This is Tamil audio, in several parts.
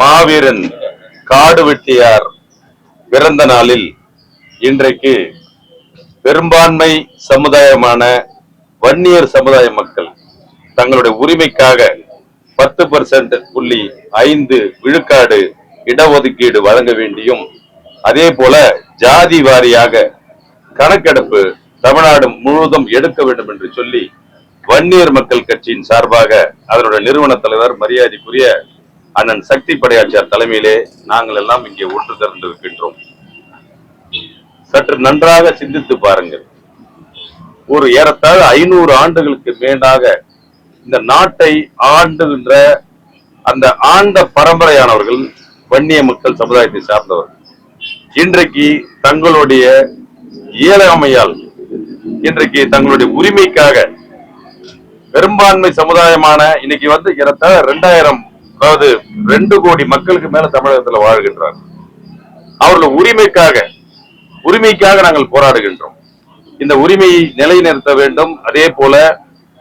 மாவீரன் காடு வெட்டியார் பிறந்த நாளில் இன்றைக்கு பெரும்பான்மை சமுதாயமான வன்னியர் சமுதாய மக்கள் தங்களுடைய உரிமைக்காக பத்து பர்சன்ட் புள்ளி ஐந்து விழுக்காடு இடஒதுக்கீடு வழங்க வேண்டியும் அதே போல ஜாதி வாரியாக கணக்கெடுப்பு தமிழ்நாடு முழுவதும் எடுக்க வேண்டும் என்று சொல்லி வன்னியர் மக்கள் கட்சியின் சார்பாக அதனுடைய நிறுவன தலைவர் மரியாதைக்குரிய அண்ணன் சக்தி படையாச்சியார் தலைமையிலே நாங்கள் எல்லாம் இங்கே ஒன்று திரண்டிருக்கின்றோம். சற்று நன்றாக சிந்தித்து பாருங்கள். ஒரு ஏறத்தாழ ஐநூறு ஆண்டுகளுக்கு மேலாக இந்த நாட்டை ஆண்டுகின்ற அந்த ஆண்ட பரம்பரையானவர்கள் வன்னிய மக்கள் சமுதாயத்தை சார்ந்தவர்கள். இன்றைக்கு தங்களுடைய இயலாமையால் இன்றைக்கு தங்களுடைய உரிமைக்காக பெரும்பான்மை சமுதாயமான இன்னைக்கு வந்து ஏறத்தாழ ரெண்டாயிரம் அதாவது ரெண்டு கோடி மக்களுக்கு மேல தமிழகத்துல வாழ்கின்றார் அவர்கள் உரிமைக்காக உரிமைக்காக நாங்கள் போராடுகின்றோம். இந்த உரிமையை நிலைநிறுத்த வேண்டும். அதே போல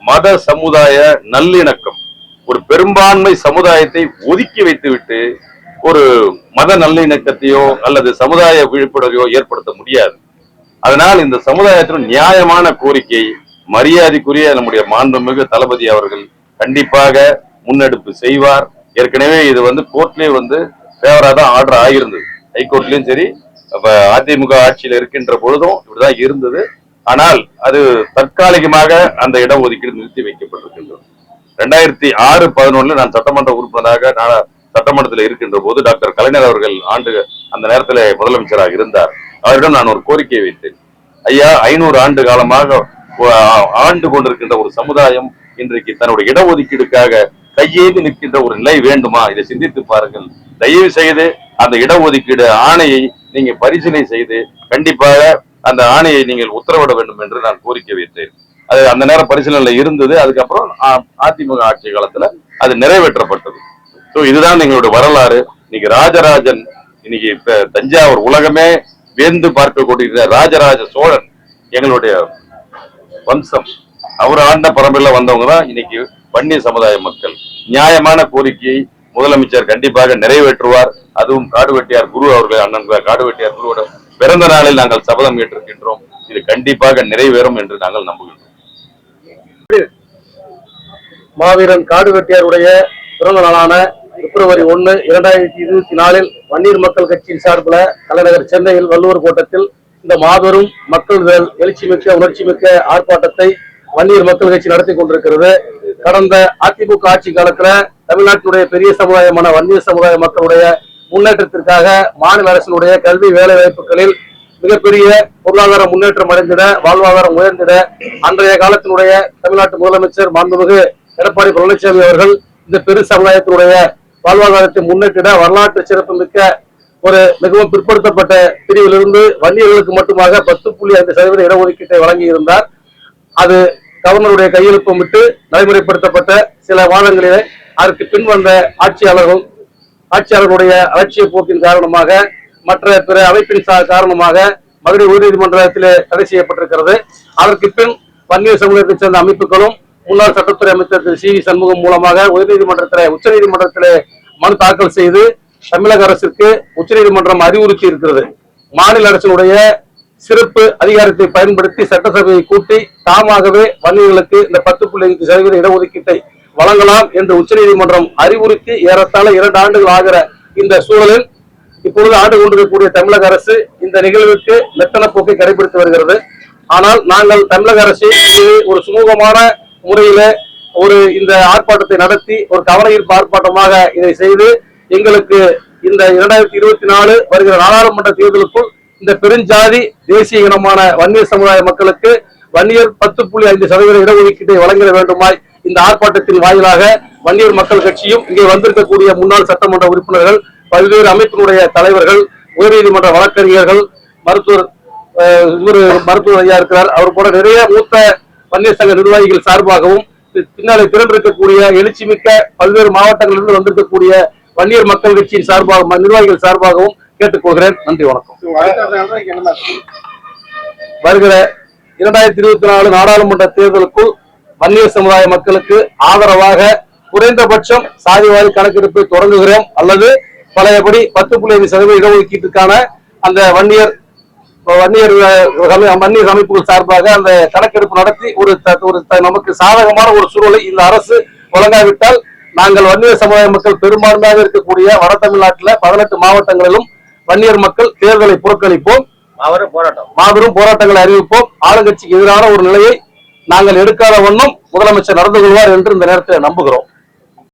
மத சமுதாய நல்லிணக்கம் ஒரு பெரும்பான்மை சமுதாயத்தை ஒதுக்கி வைத்துவிட்டு ஒரு மத நல்லிணக்கத்தையோ அல்லது சமுதாய விழிப்புணர்வையோ ஏற்படுத்த முடியாது. அதனால் இந்த சமுதாயத்தின் நியாயமான கோரிக்கை மரியாதைக்குரிய நம்முடைய மாண்புமிகு தளபதி அவர்கள் கண்டிப்பாக முன்னெடுப்பு செய்வார். ஏற்கனவே இது வந்து கோர்ட்லயே வந்து ஃபேவரா தான் ஆர்டர் ஆகியிருந்தது ஹைகோர்ட்லயும் சரி இப்ப அதிமுக ஆட்சியில் இருக்கின்ற பொழுதும் இப்படிதான் இருந்தது. ஆனால் அது தற்காலிகமாக அந்த இடஒதுக்கீடு நிறுத்தி வைக்கப்பட்டிருக்கின்றது. ரெண்டாயிரத்தி ஆறு பதினொன்னுல நான் சட்டமன்ற உறுப்பினராக நான் சட்டமன்றத்தில் இருக்கின்ற போது டாக்டர் கலைஞர் அவர்கள் ஆண்டு அந்த நேரத்தில் முதலமைச்சராக இருந்தார். அவரிடம் நான் ஒரு கோரிக்கை வைத்தேன். ஐயா ஐநூறு ஆண்டு காலமாக ஆண்டு கொண்டிருக்கின்ற ஒரு சமுதாயம் இன்றைக்கு தன்னுடைய இடஒதுக்கீடுக்காக கையேந்தி நிற்கின்ற ஒரு நிலை வேண்டுமா? இதை சிந்தித்து பாருங்கள். தயவு செய்து அந்த இடஒதுக்கீடு ஆணையை நீங்க பரிசீலனை செய்து கண்டிப்பாக அந்த ஆணையை நீங்கள் உத்தரவிட வேண்டும் என்று நான் கோரிக்கை வைத்தேன். அது அந்த நேரம் பரிசீலனையில இருந்தது. அதுக்கப்புறம் அதிமுக ஆட்சி காலத்துல அது நிறைவேற்றப்பட்டது. ஸோ இதுதான் எங்களுடைய வரலாறு. இன்னைக்கு ராஜராஜன் இன்னைக்கு இப்ப தஞ்சாவூர் உலகமே வேந்து பார்க்கக்கூடிய ராஜராஜ சோழன் எங்களுடைய வம்சம். அவர் ஆண்ட பரம்பரையில் வந்தவங்க தான் இன்னைக்கு வன்னிய சமுதாய மக்கள். நியாயமான கோரிக்கையை முதலமைச்சர் கண்டிப்பாக நிறைவேற்றுவார். அதுவும் காடுவெட்டியார் குரு அவர்கள் அண்ணன் காடுவெட்டியார் குருவோட பிறந்த நாளில் நாங்கள் சபதம் ஏற்றிருக்கின்றோம். இது கண்டிப்பாக நிறைவேறும் என்று நாங்கள் நம்புகின்றோம். மாவீரன் காடுவெட்டியாருடைய பிறந்த நாளான பிப்ரவரி ஒன்னு இரண்டாயிரத்தி இருபத்தி நாலில் வன்னீர் மக்கள் கட்சியின் சார்பில் தலைநகர் சென்னையில் வள்ளுவர் கோட்டத்தில் இந்த மாபெரும் மக்கள் மிக்க உணர்ச்சி மிக்க ஆர்ப்பாட்டத்தை வன்னீர் மக்கள் கட்சி நடத்தி கொண்டிருக்கிறது. கடந்த அதிமுக ஆட்சி காலத்துல தமிழ்நாட்டினுடைய பெரிய சமுதாயமான வன்னிய சமுதாய மக்களுடைய முன்னேற்றத்திற்காக மாநில அரசினுடைய கல்வி வேலை வாய்ப்புகளில் மிகப்பெரிய பொருளாதார முன்னேற்றம் அடைந்திட வாழ்வாதாரம் உயர்ந்திட அன்றைய காலத்தினுடைய தமிழ்நாட்டு முதலமைச்சர் மாண்புமிகு எடப்பாடி பழனிசாமி அவர்கள் இந்த பெரு சமுதாயத்தினுடைய வாழ்வாதாரத்தை முன்னேற்றிட வரலாற்று சிறப்புமிக்க ஒரு மிகவும் பிற்படுத்தப்பட்ட பிரிவிலிருந்து வன்னியர்களுக்கு மட்டுமாக பத்து புள்ளி ஐந்து சதவீத இடஒதுக்கீட்டை வழங்கியிருந்தார். அது கவர்னருடைய கையெழுப்பம் விட்டு நடைமுறைப்படுத்தப்பட்ட சில வாதங்களிலே அதற்கு பின் வந்த ஆட்சியாளர்கள் ஆட்சியாளர்களுடைய அலட்சிய போக்கின் காரணமாக மற்ற பிற அமைப்பின் சா- காரணமாக மதுரை உயர்நீதிமன்றத்தில் தடை செய்யப்பட்டிருக்கிறது. அதற்கு பின் பன்னீர் சமூகத்தைச் சேர்ந்த அமைப்புகளும் முன்னாள் சட்டத்துறை அமைச்சர் திரு. சி. வி. சண்முகம் மூலமாக உயர்நீதிமன்றத்தில் உச்சநீதிமன்றத்தில் மனு தாக்கல் செய்து தமிழக அரசிற்கு உச்சநீதிமன்றம் அறிவுறுத்தி இருக்கிறது மாநில அரசினுடைய சிறப்பு அதிகாரத்தை பயன்படுத்தி சட்டசபையை கூட்டி தாமாகவே வன்னியர்களுக்கு இந்த பத்து புள்ளி ஐந்து சதவீத இடஒதுக்கீட்டை வழங்கலாம் என்று உச்சநீதிமன்றம் அறிவுறுத்தி ஏறத்தாழ இரண்டு ஆண்டுகள் ஆகிற இந்த சூழலில் இப்பொழுது ஆண்டு கொண்டிருக்கக்கூடிய தமிழக அரசு இந்த நிகழ்வுக்கு மெத்தன போக்கை கடைபிடித்து வருகிறது. ஆனால் நாங்கள் தமிழக அரசு இது ஒரு சுமூகமான முறையில ஒரு இந்த ஆர்ப்பாட்டத்தை நடத்தி ஒரு கவன ஆர்ப்பாட்டமாக இதை செய்து எங்களுக்கு இந்த இரண்டாயிரத்தி இருபத்தி நாலு வருகிற நாடாளுமன்ற தேர்தலுக்குள் இந்த பெருஞ்சாதி தேசிய இனமான வன்னியர் சமுதாய மக்களுக்கு வன்னியர் பத்து புள்ளி ஐந்து சதவீத இடஒதுக்கீட்டை வழங்கிட வேண்டுமாய் இந்த ஆர்ப்பாட்டத்தின் வாயிலாக வன்னியர் மக்கள் கட்சியும் இங்கே வந்திருக்கக்கூடிய முன்னாள் சட்டமன்ற உறுப்பினர்கள் பல்வேறு அமைப்பினுடைய தலைவர்கள் உயர்நீதிமன்ற வழக்கறிஞர்கள் மருத்துவர் அஹ், மருத்துவர் ஐயா இருக்கிறார். அவர் போல நிறைய மூத்த வன்னியர் சங்க நிர்வாகிகள் சார்பாகவும் பின்னாலே திரண்டிருக்கக்கூடிய எழுச்சிமிக்க பல்வேறு மாவட்டங்களிலிருந்து வந்திருக்கக்கூடிய வன்னியர் மக்கள் கட்சியின் சார்பாக ம- நிர்வாகிகள் சார்பாகவும் கேட்டுக்கொள்கிறேன். நன்றி வணக்கம். வருகிற இரண்டாயிரத்தி இருபத்தி நாலு நாடாளுமன்ற தேர்தலுக்குள் வன்னியர் சமுதாய மக்களுக்கு ஆதரவாக குறைந்தபட்சம் சாதிவாரி கணக்கெடுப்பை தொடங்குகிறோம். அல்லது பழையபடி பத்து புள்ளி ஐந்து சதவீத இடஒதுக்கீட்டுக்கான அந்த வன்னியர் வன்னியர் வன்னியர் அமைப்புகள் சார்பாக அந்த கணக்கெடுப்பு நடத்தி ஒரு த- ஒரு த- நமக்கு சாதகமான ஒரு சூழலை இந்த அரசு வழங்காவிட்டால் நாங்கள் வன்னியர் சமுதாய மக்கள் பெரும்பான்மையாக இருக்கக்கூடிய வட தமிழ்நாட்டில் பதினெட்டு மாவட்டங்களிலும் வன்னியர் மக்கள் தேர்தலை புறக்கணிப்போம். அவரும் போராட்டம். மாபெரும் போராட்டங்களை அறிவிப்போம். ஆளுங்கட்சிக்கு எதிரான ஒரு நிலையை நாங்கள் எடுக்காத வண்ணம் முதலமைச்சர் நடந்து கொள்வார் என்று இந்த நேரத்தில் நம்புகிறோம்.